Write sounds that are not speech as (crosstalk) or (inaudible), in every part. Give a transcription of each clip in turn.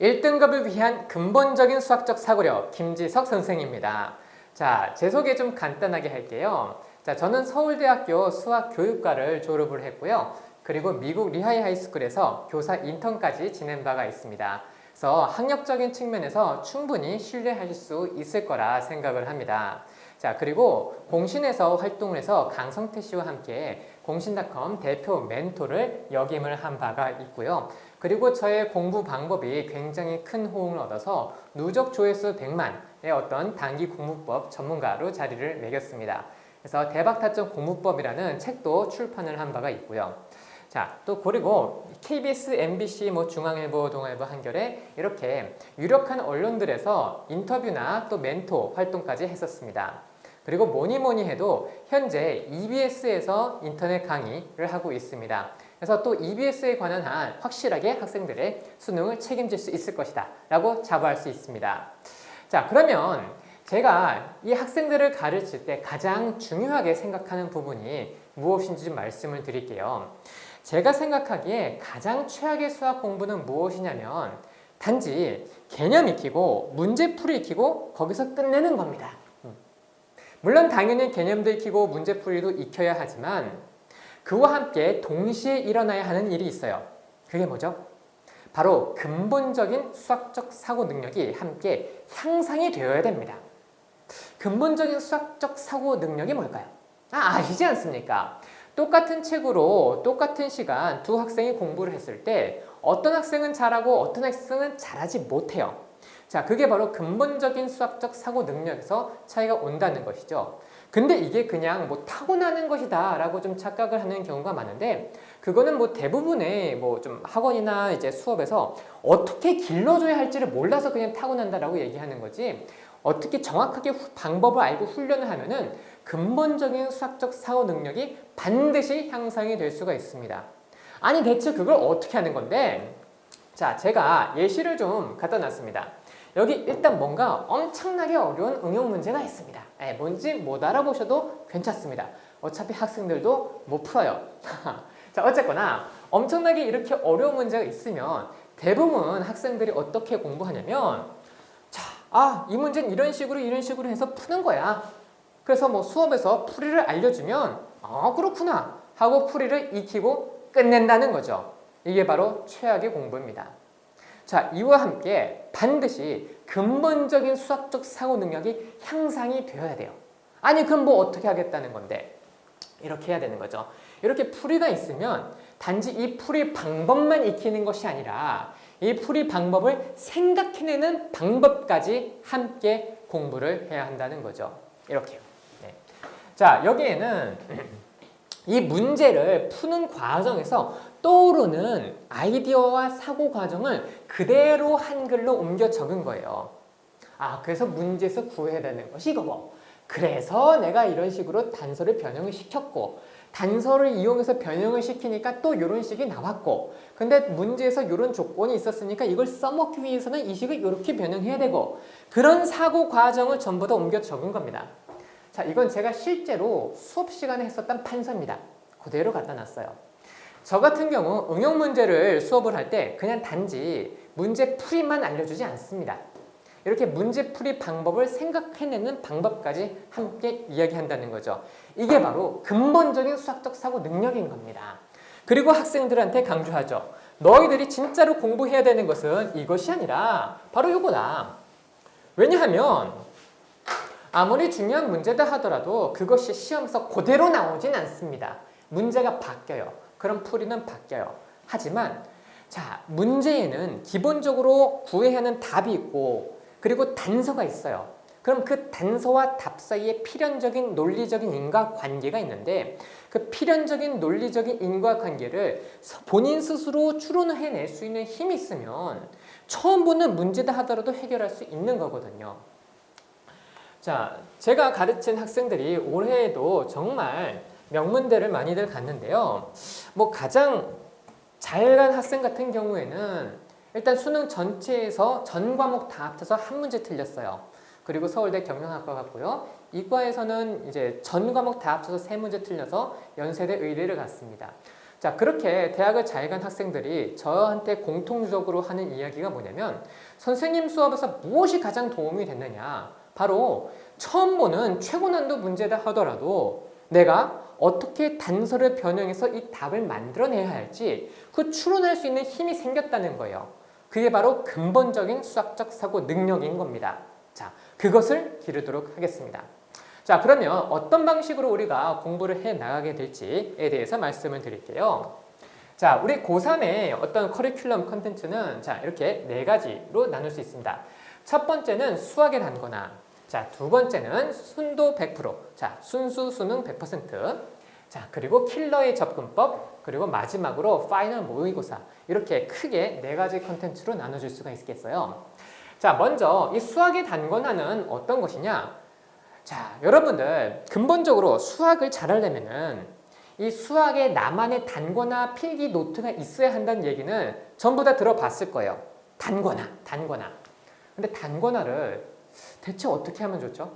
1등급을 위한 근본적인 수학적 사고력 김지석 선생입니다. 자, 제 소개 좀 간단하게 할게요. 자, 저는 서울대학교 수학교육과를 졸업을 했고요. 그리고 미국 리하이 하이스쿨에서 교사 인턴까지 지낸 바가 있습니다. 그래서 학력적인 측면에서 충분히 신뢰하실 수 있을 거라 생각을 합니다. 자, 그리고 공신에서 활동을 해서 강성태 씨와 함께 공신닷컴 대표 멘토를 역임을 한 바가 있고요. 그리고 저의 공부 방법이 굉장히 큰 호응을 얻어서 누적 조회수 100만의 어떤 단기 공부법 전문가로 자리를 매겼습니다. 그래서 대박타점 공부법이라는 책도 출판을 한 바가 있고요. 자, 또 그리고 KBS, MBC, 뭐 중앙일보, 동아일보, 한겨레 이렇게 유력한 언론들에서 인터뷰나 또 멘토 활동까지 했었습니다. 그리고 뭐니 뭐니 해도 현재 EBS에서 인터넷 강의를 하고 있습니다. 그래서 또 EBS에 관한 한 확실하게 학생들의 수능을 책임질 수 있을 것이다 라고 자부할 수 있습니다. 자, 그러면 제가 이 학생들을 가르칠 때 가장 중요하게 생각하는 부분이 무엇인지 좀 말씀을 드릴게요. 제가 생각하기에 가장 최악의 수학 공부는 무엇이냐면 단지 개념 익히고 문제풀이 익히고 거기서 끝내는 겁니다. 음. 물론 당연히 개념도 익히고 문제풀이도 익혀야 하지만 그와 함께 동시에 일어나야 하는 일이 있어요. 그게 뭐죠? 바로 근본적인 수학적 사고 능력이 함께 향상이 되어야 됩니다. 근본적인 수학적 사고 능력이 뭘까요? 아, 아시지 않습니까? 똑같은 책으로 똑같은 시간 두 학생이 공부를 했을 때 어떤 학생은 잘하고 어떤 학생은 잘하지 못해요. 자, 그게 바로 근본적인 수학적 사고 능력에서 차이가 온다는 것이죠. 근데 이게 그냥 뭐 타고나는 것이다 라고 좀 착각을 하는 경우가 많은데 그거는 뭐 대부분의 뭐 좀 학원이나 이제 수업에서 어떻게 길러줘야 할지를 몰라서 그냥 타고난다라고 얘기하는 거지 어떻게 정확하게 후- 방법을 알고 훈련을 하면은 근본적인 수학적 사고 능력이 반드시 향상이 될 수가 있습니다. 아니 대체 그걸 어떻게 하는 건데? 자, 제가 예시를 좀 갖다 놨습니다. 여기 일단 뭔가 엄청나게 어려운 응용 문제가 있습니다. 예, 뭔지 못 알아보셔도 괜찮습니다. 어차피 학생들도 못 풀어요. (laughs) 자, 어쨌거나 엄청나게 이렇게 어려운 문제가 있으면 대부분 학생들이 어떻게 공부하냐면 자, 아, 이 문제는 이런 식으로 이런 식으로 해서 푸는 거야. 그래서 뭐 수업에서 풀이를 알려주면 아, 그렇구나 하고 풀이를 익히고 끝낸다는 거죠. 이게 바로 최악의 공부입니다. 자, 이와 함께 반드시 근본적인 수학적 사고 능력이 향상이 되어야 돼요. 아니, 그럼 뭐 어떻게 하겠다는 건데? 이렇게 해야 되는 거죠. 이렇게 풀이가 있으면 단지 이 풀이 방법만 익히는 것이 아니라 이 풀이 방법을 생각해내는 방법까지 함께 공부를 해야 한다는 거죠. 이렇게요. 네. 자, 여기에는 (clears throat) 이 문제를 푸는 과정에서 떠오르는 아이디어와 사고 과정을 그대로 한글로 옮겨 적은 거예요. 아, 그래서 문제에서 구해야 되는 것이 이거고. 그래서 내가 이런 식으로 단서를 변형을 시켰고, 단서를 이용해서 변형을 시키니까 또 이런 식이 나왔고, 근데 문제에서 이런 조건이 있었으니까 이걸 써먹기 위해서는 이 식을 이렇게 변형해야 되고, 그런 사고 과정을 전부 다 옮겨 적은 겁니다. 자, 이건 제가 실제로 수업 시간에 했었던 판서입니다. 그대로 갖다 놨어요. 저 같은 경우 응용 문제를 수업을 할 때 그냥 단지 문제 풀이만 알려주지 않습니다. 이렇게 문제 풀이 방법을 생각해내는 방법까지 함께 이야기한다는 거죠. 이게 바로 근본적인 수학적 사고 능력인 겁니다. 그리고 학생들한테 강조하죠. 너희들이 진짜로 공부해야 되는 것은 이것이 아니라 바로 이거다. 왜냐하면 아무리 중요한 문제다 하더라도 그것이 시험에서 그대로 나오진 않습니다. 문제가 바뀌어요. 그럼 풀이는 바뀌어요. 하지만 자, 문제에는 기본적으로 구해야 하는 답이 있고 그리고 단서가 있어요. 그럼 그 단서와 답 사이에 필연적인 논리적인 인과관계가 있는데 그 필연적인 논리적인 인과관계를 본인 스스로 추론해낼 수 있는 힘이 있으면 처음 보는 문제다 하더라도 해결할 수 있는 거거든요. 자, 제가 가르친 학생들이 올해에도 정말 명문대를 많이들 갔는데요. 뭐 가장 잘 간 학생 같은 경우에는 일단 수능 전체에서 전 과목 다 합쳐서 한 문제 틀렸어요. 그리고 서울대 경영학과 갔고요. 이과에서는 이제 전 과목 다 합쳐서 세 문제 틀려서 연세대 의대를 갔습니다. 자, 자, 그렇게 대학을 잘 간 학생들이 저한테 공통적으로 하는 이야기가 뭐냐면 선생님 수업에서 무엇이 가장 도움이 됐느냐? 바로 처음 보는 최고 난도 문제다 하더라도 내가 어떻게 단서를 변형해서 이 답을 만들어내야 할지 그 추론할 수 있는 힘이 생겼다는 거예요. 그게 바로 근본적인 수학적 사고 능력인 겁니다. 자, 그것을 기르도록 하겠습니다. 자, 그러면 어떤 방식으로 우리가 공부를 해 나가게 될지에 대해서 말씀을 드릴게요. 자, 우리 고3의 어떤 커리큘럼 컨텐츠는 자, 이렇게 네 가지로 나눌 수 있습니다. 첫 번째는 수학에 단거나, 자, 두 번째는 순도 100%, 자, 순수 수능 100%, 자, 그리고 킬러의 접근법, 그리고 마지막으로 파이널 모의고사. 이렇게 크게 네 가지 컨텐츠로 나눠줄 수가 있겠어요. 자, 먼저 이 수학의 단권화는 어떤 것이냐? 자, 여러분들 근본적으로 수학을 잘하려면은 이 수학에 나만의 단권화 필기 노트가 있어야 한다는 얘기는 전부 다 들어봤을 거예요. 단권화, 단권화. 근데 단권화를 대체 어떻게 하면 좋죠?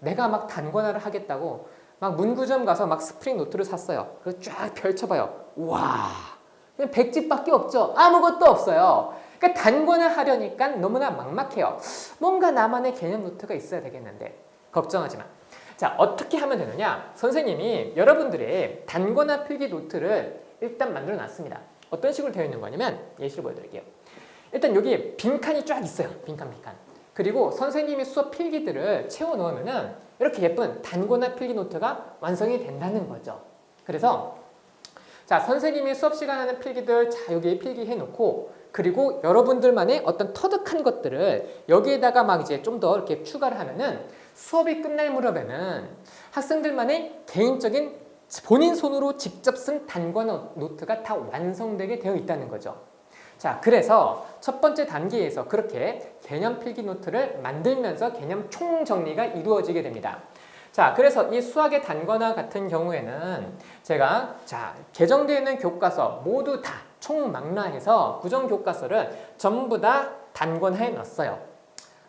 내가 막 단권화를 하겠다고 막 문구점 가서 막 스프링 노트를 샀어요. 그래서 쫙 펼쳐봐요. 와, 그냥 백집밖에 없죠. 아무것도 없어요. 그러니까 단권화 하려니까 너무나 막막해요. 뭔가 나만의 개념 노트가 있어야 되겠는데 걱정하지 마. 자, 어떻게 하면 되느냐? 선생님이 여러분들의 단권화 필기 노트를 일단 만들어 놨습니다. 어떤 식으로 되어 있는 거냐면 예시를 보여드릴게요. 일단 여기 빈칸이 쫙 있어요. 빈칸, 빈칸. 그리고 선생님이 수업 필기들을 채워 넣으면은 이렇게 예쁜 단권화 필기 노트가 완성이 된다는 거죠. 그래서 자, 선생님이 수업 시간 하는 필기들 자, 여기에 필기해 놓고 그리고 여러분들만의 어떤 터득한 것들을 여기에다가 막 이제 좀 더 이렇게 추가를 하면은 수업이 끝날 무렵에는 학생들만의 개인적인 본인 손으로 직접 쓴 단권 노트가 다 완성되게 되어 있다는 거죠. 자, 그래서 첫 번째 단계에서 그렇게 개념 필기 노트를 만들면서 개념 총 정리가 이루어지게 됩니다. 자, 그래서 이 수학의 단권화 같은 경우에는 제가 자, 개정되어 있는 교과서 모두 다 총망라해서 구정 교과서를 전부 다 단권화해 놨어요.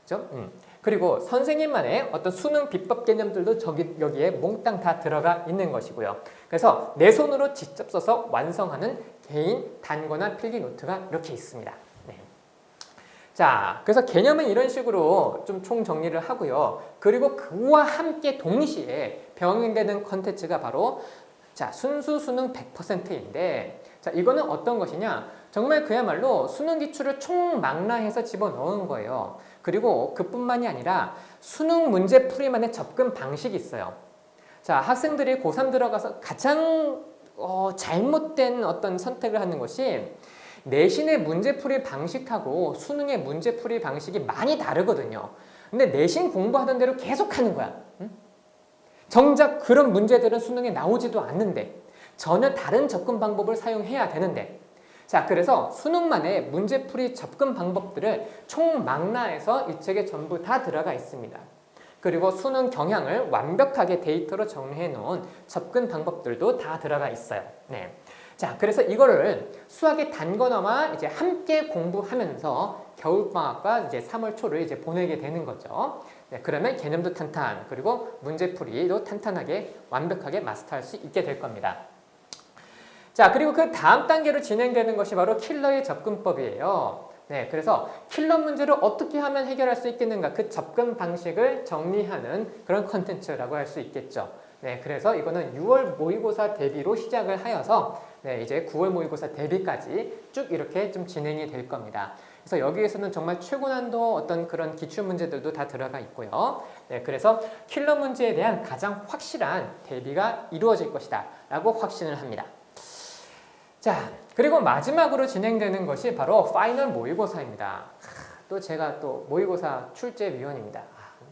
그죠? 음. 그리고 선생님만의 어떤 수능 비법 개념들도 저기 여기에 몽땅 다 들어가 있는 것이고요. 그래서 내 손으로 직접 써서 완성하는 개인 단권화 필기 노트가 이렇게 있습니다. 네. 자, 그래서 개념은 이런 식으로 좀 총 정리를 하고요. 그리고 그와 함께 동시에 병행되는 컨텐츠가 바로 자, 순수 수능 100%인데 자, 이거는 어떤 것이냐? 정말 그야말로 수능 기출을 총망라해서 집어넣은 거예요. 그리고 그뿐만이 아니라 수능 문제 풀이만의 접근 방식이 있어요. 자, 학생들이 고3 들어가서 가장 어, 잘못된 어떤 선택을 하는 것이 내신의 문제풀이 방식하고 수능의 문제풀이 방식이 많이 다르거든요. 근데 내신 공부하던 대로 계속 하는 거야. 응? 정작 그런 문제들은 수능에 나오지도 않는데 전혀 다른 접근 방법을 사용해야 되는데 자 그래서 수능만의 문제풀이 접근 방법들을 총망라해서 이 책에 전부 다 들어가 있습니다. 그리고 수능 경향을 완벽하게 데이터로 정리해 놓은 접근 방법들도 다 들어가 있어요. 네. 자, 그래서 이거를 수학의 단권화와 이제 함께 공부하면서 겨울방학과 이제 3월 초를 이제 보내게 되는 거죠. 네, 그러면 개념도 탄탄, 그리고 문제풀이도 탄탄하게 완벽하게 마스터할 수 있게 될 겁니다. 자, 그리고 그 다음 단계로 진행되는 것이 바로 킬러의 접근법이에요. 네, 그래서 킬러 문제를 어떻게 하면 해결할 수 있겠는가 그 접근 방식을 정리하는 그런 컨텐츠라고 할 수 있겠죠. 네, 그래서 이거는 6월 모의고사 대비로 시작을 하여서 네, 이제 9월 모의고사 대비까지 쭉 이렇게 좀 진행이 될 겁니다. 그래서 여기에서는 정말 최고 난도 어떤 그런 기출 문제들도 다 들어가 있고요. 네, 그래서 킬러 문제에 대한 가장 확실한 대비가 이루어질 것이다 라고 확신을 합니다. 자, 그리고 마지막으로 진행되는 것이 바로 파이널 모의고사입니다. 또 제가 또 모의고사 출제위원입니다.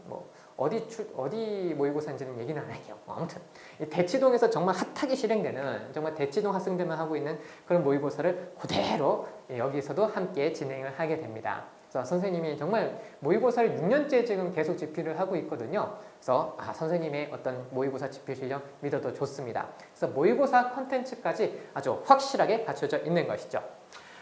뭐 어디 출 어디 모의고사인지는 얘기는 안 할게요. 뭐 아무튼 대치동에서 정말 핫하게 실행되는 정말 대치동 학생들만 하고 있는 그런 모의고사를 그대로 여기서도 함께 진행을 하게 됩니다. 그래서 선생님이 정말 모의고사를 6년째 지금 계속 집필을 하고 있거든요. 그래서 아, 선생님의 어떤 모의고사 집필 실력 믿어도 좋습니다. 그래서 모의고사 컨텐츠까지 아주 확실하게 갖춰져 있는 것이죠.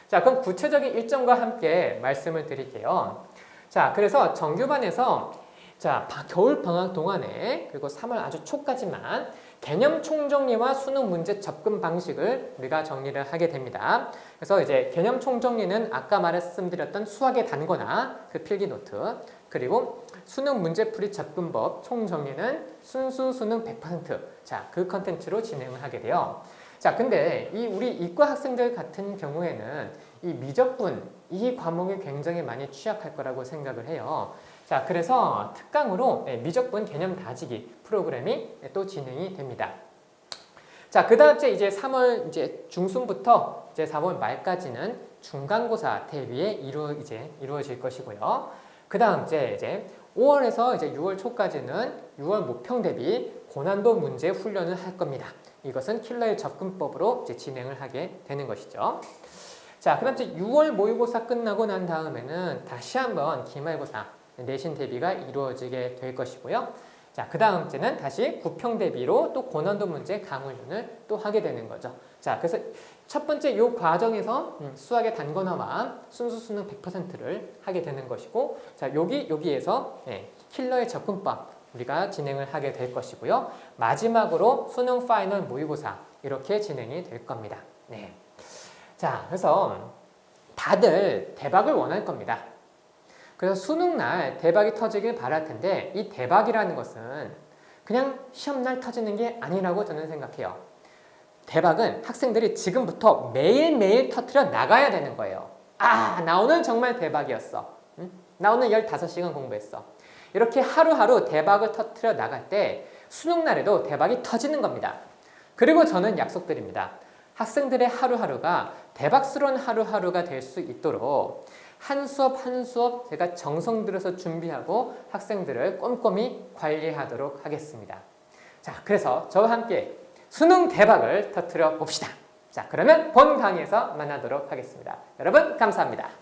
자, 그럼 구체적인 일정과 함께 말씀을 드릴게요. 자, 그래서 정규반에서 자, 겨울 방학 동안에 그리고 3월 아주 초까지만 개념 총정리와 수능 문제 접근 방식을 우리가 정리를 하게 됩니다. 그래서 이제 개념 총정리는 아까 말씀드렸던 수학의 단거나 그 필기 노트 그리고 수능 문제풀이 접근법 총정리는 순수 수능 100% 자, 그 컨텐츠로 진행을 하게 돼요. 자, 근데 이 우리 이과 학생들 같은 경우에는 이 미적분 이 과목이 굉장히 많이 취약할 거라고 생각을 해요. 자, 그래서 특강으로 네, 미적분 개념 다지기 프로그램이 네, 또 진행이 됩니다. 자, 그 다음 째 이제 3월 이제 중순부터 이제 4월 말까지는 중간고사 대비에 이루 이제 이루어질 것이고요. 그 다음 째 이제 5월에서 이제 6월 초까지는 6월 모평 대비 고난도 문제 훈련을 할 겁니다. 이것은 킬러의 접근법으로 이제 진행을 하게 되는 것이죠. 자, 그 다음 째 6월 모의고사 끝나고 난 다음에는 다시 한번 기말고사 내신 대비가 이루어지게 될 것이고요. 자, 그 다음 주는 다시 구평 대비로 또 고난도 문제 강훈련을 또 하게 되는 거죠. 자, 그래서 첫 번째 요 과정에서 음, 수학의 단권화와 순수 수능 100%를 하게 되는 것이고, 자, 여기 여기에서 예, 킬러의 접근법 우리가 진행을 하게 될 것이고요. 마지막으로 수능 파이널 모의고사 이렇게 진행이 될 겁니다. 네. 자, 그래서 다들 대박을 원할 겁니다. 그래서 수능 날 대박이 터지길 바랄 텐데 이 대박이라는 것은 그냥 시험 날 터지는 게 아니라고 저는 생각해요. 대박은 학생들이 지금부터 매일매일 터트려 나가야 되는 거예요. 아, 나 오늘 정말 대박이었어. 응? 나 오늘 15시간 공부했어. 이렇게 하루하루 대박을 터트려 나갈 때 수능 날에도 대박이 터지는 겁니다. 그리고 저는 약속드립니다. 학생들의 하루하루가 대박스러운 하루하루가 될 수 있도록 한 수업 한 수업 제가 정성 들여서 준비하고 학생들을 꼼꼼히 관리하도록 하겠습니다. 자, 그래서 저와 함께 수능 대박을 터트려 봅시다. 자, 그러면 본 강의에서 만나도록 하겠습니다. 여러분, 감사합니다.